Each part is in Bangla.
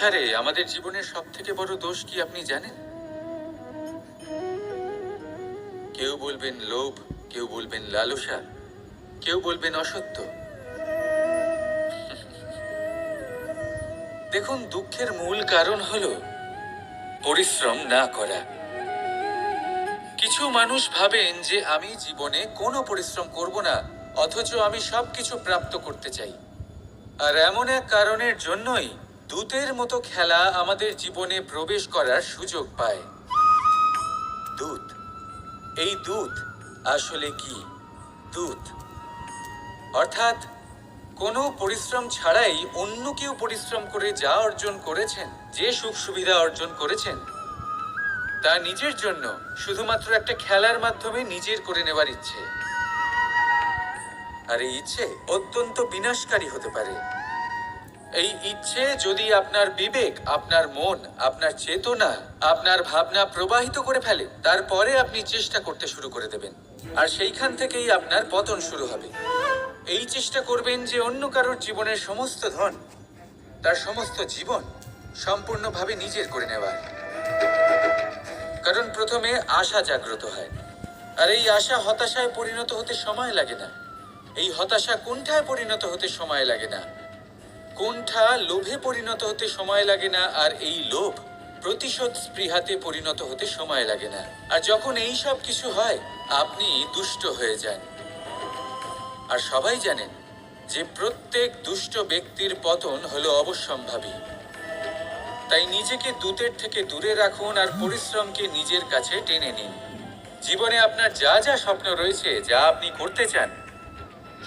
সারে আমাদের জীবনের সব থেকে বড় দোষ কি আপনি জানেন? কেউ বলবেন লোভ, কেউ বলবেন লালসা, কেউ বলবেন অসত্য। দেখুন, দুঃখের মূল কারণ হল পরিশ্রম না করা। কিছু মানুষ ভাবেন যে আমি জীবনে কোনো পরিশ্রম করব না, অথচ আমি সবকিছু প্রাপ্ত করতে চাই। আর এমন এক কারণের জন্যই দূতের মতো খেলা আমাদের জীবনে প্রবেশ করার সুযোগ পায়। দূত। এই দূত আসলে কি? দূত। অর্থাৎ, কোনো পরিশ্রম ছাড়াই অন্য কেউ পরিশ্রম করে যা অর্জন করেছেন, যে সুখ সুবিধা অর্জন করেছেন, তা নিজের জন্য শুধুমাত্র একটা খেলার মাধ্যমে নিজের করে নেবার ইচ্ছে। আর এই ইচ্ছে অত্যন্ত বিনাশকারী হতে পারে। এই ইচ্ছে যদি আপনার বিবেক, আপনার মন, আপনার চেতনা, আপনার ভাবনা প্রবাহিত করে ফেলে, তারপরে আপনি চেষ্টা করতে শুরু করে দেবেন। আর সেইখান থেকেই আপনার পতন শুরু হবে। এই চেষ্টা করবেন যে অন্য কারোর জীবনের সমস্ত ধন, তার সমস্ত জীবন সম্পূর্ণভাবে নিজের করে নেওয়ার কারণ প্রথমে আশা জাগ্রত হয়। আর এই আশা হতাশায় পরিণত হতে সময় লাগে না। এই হতাশা কোনটায় পরিণত হতে সময় লাগে না। কোনঠা লোভে পরিণত হতে সময় লাগে না, আর এই লোভ প্রতিশোধ স্পৃহাতে পরিণত হতে সময় লাগে না। আর যখন এই সব কিছু হয়, আপনি দুষ্ট হয়ে যান। আর সবাই জানেন যে প্রত্যেক দুষ্ট ব্যক্তির পতন হলো অবশ্যম্ভাবী। তাই নিজেকে দূতের থেকে দূরে রাখুন আর পরিশ্রমকে নিজের কাছে টেনে নিন। জীবনে আপনার যা যা স্বপ্ন রয়েছে, যা আপনি করতে চান,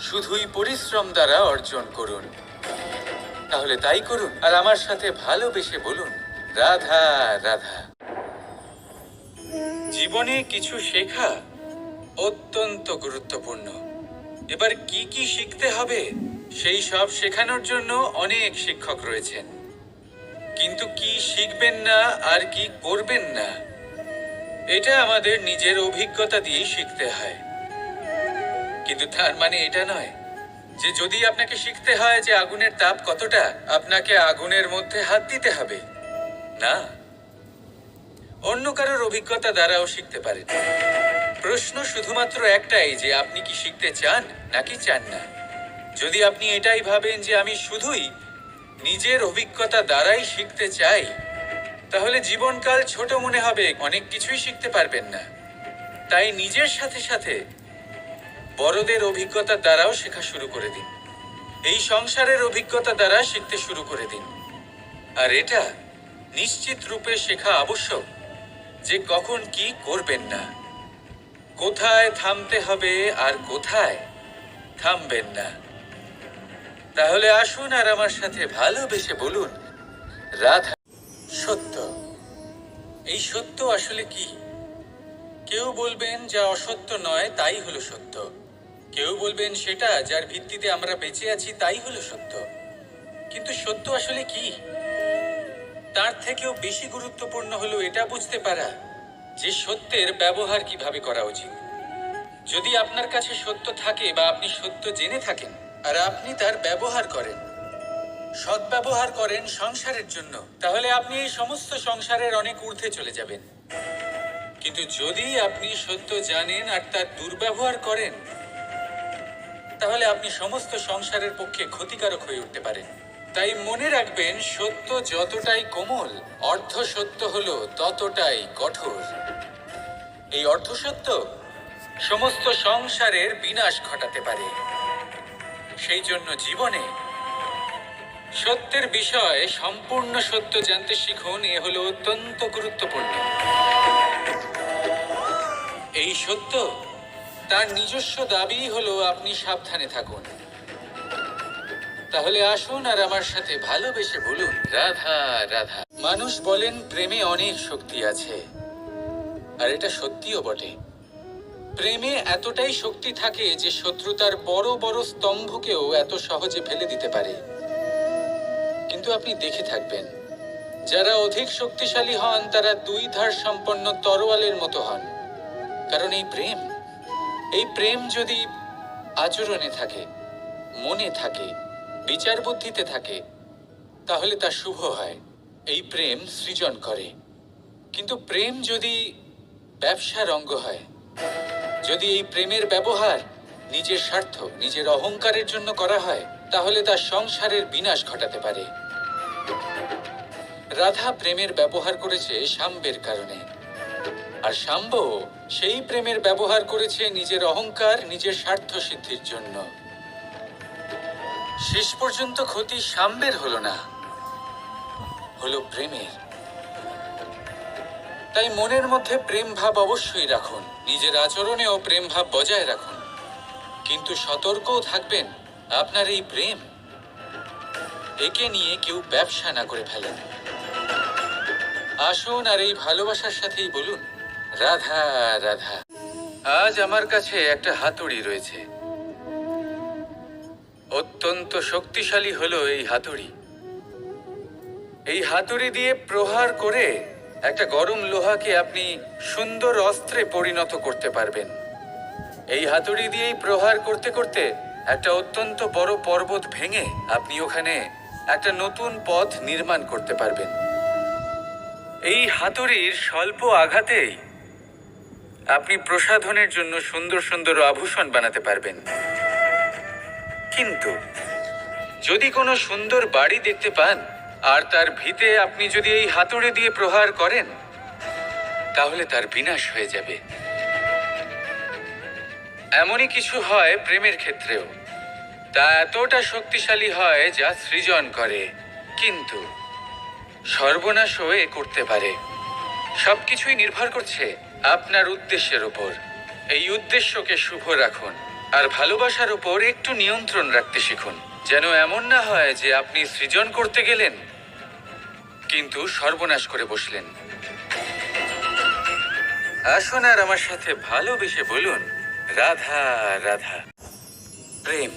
শুধুই পরিশ্রম দ্বারা অর্জন করুন। তাহলে তাই করুন। আর আমার সাথে ভালোবেসে বলুন, রাধা রাধা। জীবনে কিছু শেখা অত্যন্ত গুরুত্বপূর্ণ। এবার কি কি শিখতে হবে, সেই সব শেখানোর জন্য অনেক শিক্ষক রয়েছেন। কিন্তু কি শিখবেন না, আর কি করবেন না, এটা আমাদের নিজের অভিজ্ঞতা দিয়েই শিখতে হয়। কিন্তু তার মানে এটা নয় যে যদি আপনাকে শিখতে হয় যে আগুনের তাপ কতটা, আপনাকে আগুনের মধ্যে হাত দিতে হবে। না। অন্য কারোর অভিজ্ঞতা দ্বারাও শিখতে পারেন। প্রশ্ন শুধুমাত্র একটাই যে আপনি কি শিখতে চান নাকি চান না? যদি আপনি এটাই ভাবেন যে আমি শুধুই নিজের অভিজ্ঞতা দ্বারাই শিখতে চাই, তাহলে জীবনকাল ছোট মনে হবে, অনেক কিছুই শিখতে পারবেন না। তাই নিজের সাথে সাথে বড়দের অভিজ্ঞতা দ্বারাও শেখা শুরু করে দিন। এই সংসারের অভিজ্ঞতা দ্বারা শিখতে শুরু করে দিন। আর এটা নিশ্চিত রূপে শেখা আবশ্যক যে কখন কি করবেন না। কোথায় থামতে হবে আর কোথায় থামবেন না। তাহলে আসুন আর আমার সাথে ভালোবেসে বলুন, রাধা, সত্য। এই সত্য আসলে কি? কেউ বলবেন যা অসত্য নয়, তাই হলো সত্য। কেউ বলবেন সেটা যার ভিত্তিতে আমরা বেঁচে আছি তাই হলো সত্য। কিন্তু সত্য আসলে কি? তার থেকেও বেশি গুরুত্বপূর্ণ হলো এটা বুঝতে পারা যে সত্যের ব্যবহার কীভাবে করা উচিত। যদি আপনার কাছে সত্য থাকে বা আপনি সত্য জেনে থাকেন, আর আপনি তার ব্যবহার করেন সদ্ব্যবহার করেন সংসারের জন্য, তাহলে আপনি এই সমস্ত সংসারের অনেক ঊর্ধ্বে চলে যাবেন। কিন্তু যদি আপনি সত্য জানেন আর তার দুর্ব্যবহার করেন তাহলে আপনি সমস্ত সংসারের পক্ষে ক্ষতিকারক হয়ে উঠতে পারেন। তাই মনে রাখবেন, সত্য যতটাই কোমল, অর্ধ সত্য হলো ততটাই কঠোর। এই অর্ধ সত্য সমস্ত সংসারের বিনাশ ঘটাতে পারে। সেই জন্য জীবনে সত্যের বিষয়ে, সম্পূর্ণ সত্য জানতে শিখুন, এ হলো অত্যন্ত গুরুত্বপূর্ণ। এই সত্য তার নিজস্ব দাবি হলো, আপনি সাবধানে থাকুন। তাহলে আসুন আর আমার সাথে ভালোবেসে বলুন, রাধা রাধা। মানুষ বলেন, প্রেমে অনেক শক্তি আছে। আর এটা সত্যিও বটে। প্রেমে এতটাই শক্তি থাকে যে শত্রুতার বড় বড় স্তম্ভকেও এত সহজে ফেলে দিতে পারে। কিন্তু আপনি দেখে থাকবেন, যারা অধিক শক্তিশালী হন, তারা দুই ধার সম্পন্ন তরোয়ালের মতো হন। কারণ এই প্রেম এই প্রেম যদি আচরণে থাকে, মনে থাকে, বিচার বুদ্ধিতে থাকে, তাহলে তা শুভ হয়। এই প্রেম সৃজন করে। কিন্তু প্রেম যদি ব্যবসার অঙ্গ হয়, যদি এই প্রেমের ব্যবহার নিজের স্বার্থ, নিজের অহংকারের জন্য করা হয়, তাহলে তার সংসারের বিনাশ ঘটাতে পারে। রাধা প্রেমের ব্যবহার করেছে সাম্বের কারণে। আর শাম্ব সেই প্রেমের ব্যবহার করেছে নিজের অহংকার, নিজের স্বার্থ সিদ্ধির জন্য। শেষ পর্যন্ত ক্ষতি সাম্বের হলো না, হলো প্রেমের। তাই মনের মধ্যে প্রেম ভাব অবশ্যই রাখুন, নিজের আচরণেও প্রেম ভাব বজায় রাখুন। কিন্তু সতর্কও থাকবেন আপনার এই প্রেম। একে নিয়ে কেউ ব্যবসা না করে ফেলেন। আসুন আর এই ভালোবাসার সাথেই বলুন। রাধা রাধা। আজ আমার কাছে একটা হাতুড়ি রয়েছে। অত্যন্ত শক্তিশালী হলো এই হাতুড়ি। এই হাতুড়ি দিয়ে প্রহার করে একটা গরম লোহাকে আপনি সুন্দর অস্ত্রে পরিণত করতে পারবেন। এই হাতুড়ি দিয়েই প্রহার করতে করতে একটা অত্যন্ত বড় পর্বত ভেঙে আপনি ওখানে একটা নতুন পথ নির্মাণ করতে পারবেন। এই হাতুড়ির স্বল্প আঘাতেই আপনি প্রসাধনের জন্য সুন্দর সুন্দর আভূষণ বানাতে পারবেন। কিন্তু যদি কোনো সুন্দর বাড়ি দেখতে পান, আর তার ভিতে আপনি যদি এই হাতুড়ি দিয়ে প্রহার করেন, তাহলে তার বিনাশ হয়ে যাবে। এমনই কিছু হয় প্রেমের ক্ষেত্রেও। তা এতটা শক্তিশালী হয় যা সৃজন করে। কিন্তু সর্বনাশও এ করতে পারে। সবকিছুই নির্ভর করছে আপনার উদ্দেশ্যের উপর। এই উদ্দেশ্যকে শুভ রাখুন আর ভালোবাসার উপর একটু নিয়ন্ত্রণ রাখতে শিখুন। যেন এমন না হয় যে আপনি সৃজন করতে গেলেন, কিন্তু সর্বনাশ করে বসলেন। আসুন আর আমার সাথে ভালোবেসে বলুন, রাধা রাধা। প্রেম।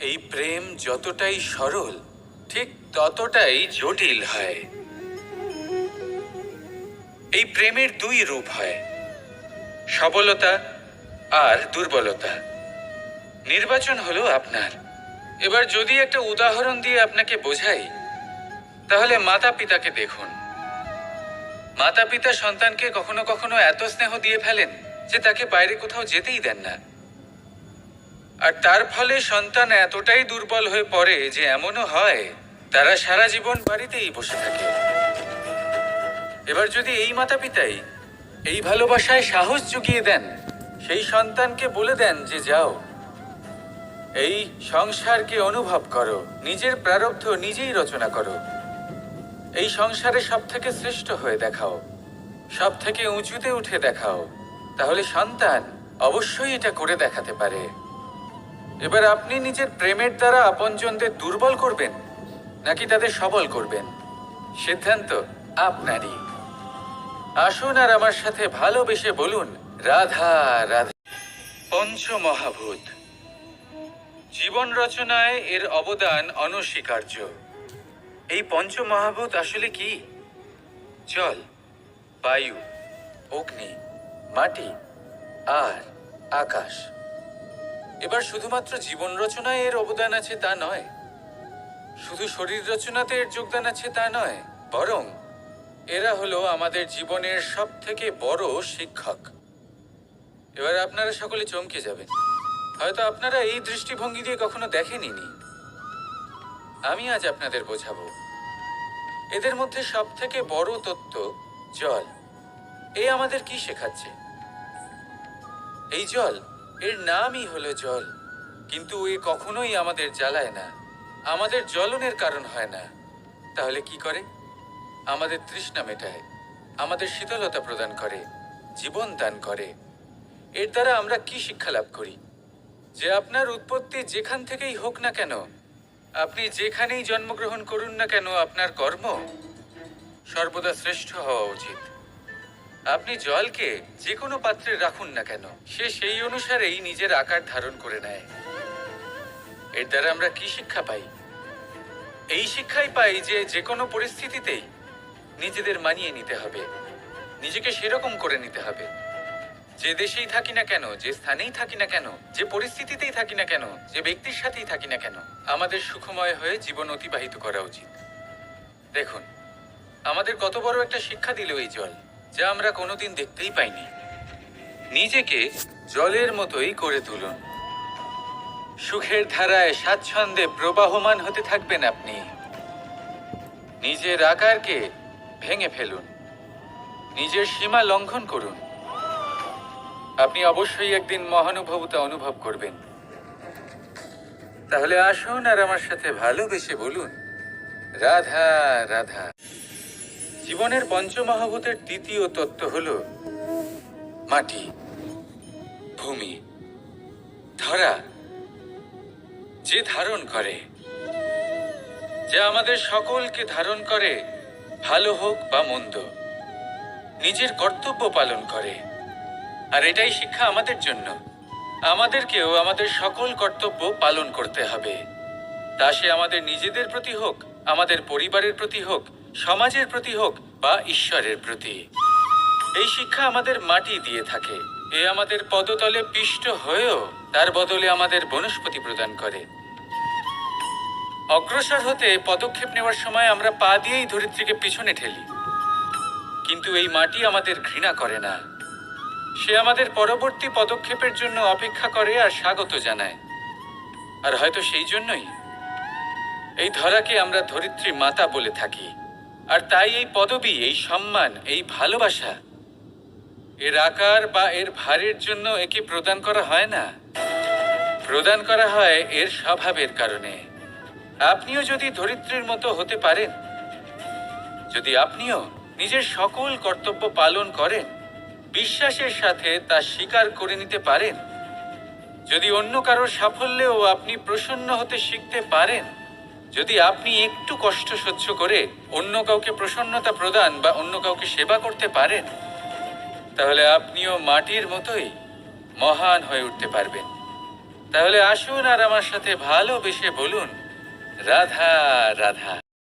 এই প্রেম যতটাই সরল, ঠিক ততটাই জটিল হয়। এই প্রেমের দুই রূপ হয়। সবলতা আর দুর্বলতা। নির্বাচন হলো আপনার। এবার যদি একটা উদাহরণ দিয়ে আপনাকে বোঝাই, তাহলে মাতা পিতাকে দেখুন। মাতা পিতা সন্তানকে কখনো কখনো এত স্নেহ দিয়ে ফেলেন যে তাকে বাইরে কোথাও যেতেই দেন না। আর তার ফলে সন্তান এতটাই দুর্বল হয়ে পড়ে যে এমনও হয়, তারা সারা জীবন বাড়িতেই বসে থাকে। এবার যদি এই মাতা পিতাই এই ভালোবাসায় সাহস জুগিয়ে দেন, সেই সন্তানকে বলে দেন যে যাও, এই সংসারকে অনুভব করো, নিজের প্রারব্ধ নিজেই রচনা করো। এই সংসারে সব থেকে শ্রেষ্ঠ হয়ে দেখাও সব থেকে উঁচুতে উঠে দেখাও। তাহলে সন্তান অবশ্যই এটা করে দেখাতে পারে। এবার আপনি নিজের প্রেমের দ্বারা আপনজনদের দুর্বল করবেন, নাকি তাদের সবল করবেন? সিদ্ধান্ত আপনারই। আসুন আর আমার সাথে ভালোবেসে বলুন, রাধা রাধা। পঞ্চমহাভূত। জীবন রচনায় এর অবদান অনস্বীকার্য। এই পঞ্চমহাভূত আসলে কি? জল বায়ু, অগ্নি, মাটি, আর আকাশ। এবার শুধুমাত্র জীবন রচনায় এর অবদান আছে তা নয়, শুধু শরীর রচনাতে এর যোগদান আছে তা নয়, বরং এরা হলো আমাদের জীবনের সব থেকে বড় শিক্ষক। এবার আপনারা সকলে চমকে যাবেন। হয়তো আপনারা এই দৃষ্টিভঙ্গি দিয়ে কখনো দেখেনি আমি আজ আপনাদের বোঝাবো। এদের মধ্যে সব থেকে বড় তত্ত্ব জল। এ আমাদের কি শেখাচ্ছে? এই জল, এর নামই হলো জল। কিন্তু এ কখনোই আমাদের জ্বালায় না। আমাদের জ্বলনের কারণ হয় না। তাহলে কি করে? আমাদের তৃষ্ণা মেটায়, আমাদের শীতলতা প্রদান করে, জীবন দান করে। এর দ্বারা আমরা কি শিক্ষা লাভ করি? যে আপনার উৎপত্তি যেখান থেকেই হোক না কেন, আপনি যেখানেই জন্মগ্রহণ করুন না কেন, আপনার কর্ম সর্বদা শ্রেষ্ঠ হওয়া উচিত। আপনি জলকে যে কোনো পাত্রে রাখুন না কেন, সে সেই অনুসারেই নিজের আকার ধারণ করে নেয়। এর দ্বারা আমরা কি শিক্ষা পাই? এই শিক্ষাই পাই যে যে কোনো পরিস্থিতিতেই নিজেদের মানিয়ে নিতে হবে। নিজেকে সেরকম করে নিতে হবে। যে দেশেই থাকি না কেন, যে স্থানেই থাকি না কেন, যে পরিস্থিতিতেই থাকি না কেন, যে ব্যক্তির সাথেই থাকি না কেন, আমাদের সুখময় হয়ে জীবন অতিবাহিত করা উচিত। দেখুন, আমাদের কত বড় একটা শিক্ষা দিল এই জল, যা আমরা কোনোদিন দেখতেই পাইনি। নিজেকে জলের মতোই করে তুলুন। সুখের ধারায় স্বাচ্ছন্দ্যে প্রবাহমান হতে থাকবেন আপনি। নিজের আকারকে ভেঙে ফেলুন। নিজের সীমা লঙ্ঘন করুন। আপনি অবশ্যই একদিন মহানুভবতা অনুভব করবেন। তাহলে আসুন আর আমার সাথে ভালোবেসে বলুন, রাধা রাধা। জীবনের পঞ্চমহাভূতের দ্বিতীয় তত্ত্ব হল মাটি, ভূমি, ধরা, যে ধারণ করে, যা আমাদের সকলকে ধারণ করে। ভালো হোক বা মন্দ, নিজের কর্তব্য পালন করে। আর এটাই শিক্ষা আমাদের জন্য। আমাদেরকেও আমাদের সকল কর্তব্য পালন করতে হবে। তা সে আমাদের নিজেদের প্রতি হোক, আমাদের পরিবারের প্রতি হোক, সমাজের প্রতি হোক বা ঈশ্বরের প্রতি। এই শিক্ষা আমাদের মাটি দিয়ে থাকে। এ আমাদের পদতলে পিষ্ট হয়েও তার বদলে আমাদের বনস্পতি প্রদান করে। অগ্রসর হতে পদক্ষেপ নেওয়ার সময় আমরা পা দিয়েই ধরিত্রীকে পিছনে ঠেলি। কিন্তু এই মাটি আমাদের ঘৃণা করে না। সে আমাদের পরবর্তী পদক্ষেপের জন্য অপেক্ষা করে আর স্বাগত জানায়। আর হয়তো সেই জন্যই। এই ধরাকে আমরা ধরিত্রী মাতা বলে থাকি। আর তাই এই পদবি, এই সম্মান, এই ভালোবাসা, এর আকার বা এর ভারের জন্য একে প্রদান করা হয় না। প্রদান করা হয় এর স্বভাবের কারণে। আপনিও যদি ধরিত্রীর মতো হতে পারেন, যদি আপনিও নিজের সকল কর্তব্য পালন করেন, বিশ্বাসের সাথে তা স্বীকার করে নিতে পারেন, যদি অন্য কারোর সাফল্যেও আপনি প্রসন্ন হতে শিখতে পারেন, যদি আপনি একটু কষ্ট সহ্য করে অন্য কাউকে প্রসন্নতা প্রদান বা অন্য কাউকে সেবা করতে পারেন, তাহলে আপনিও মাটির মতোই মহান হয়ে উঠতে পারবেন। তাহলে আসুন আর আমার সাথে ভালোবেসে বলুন রাধা রাধা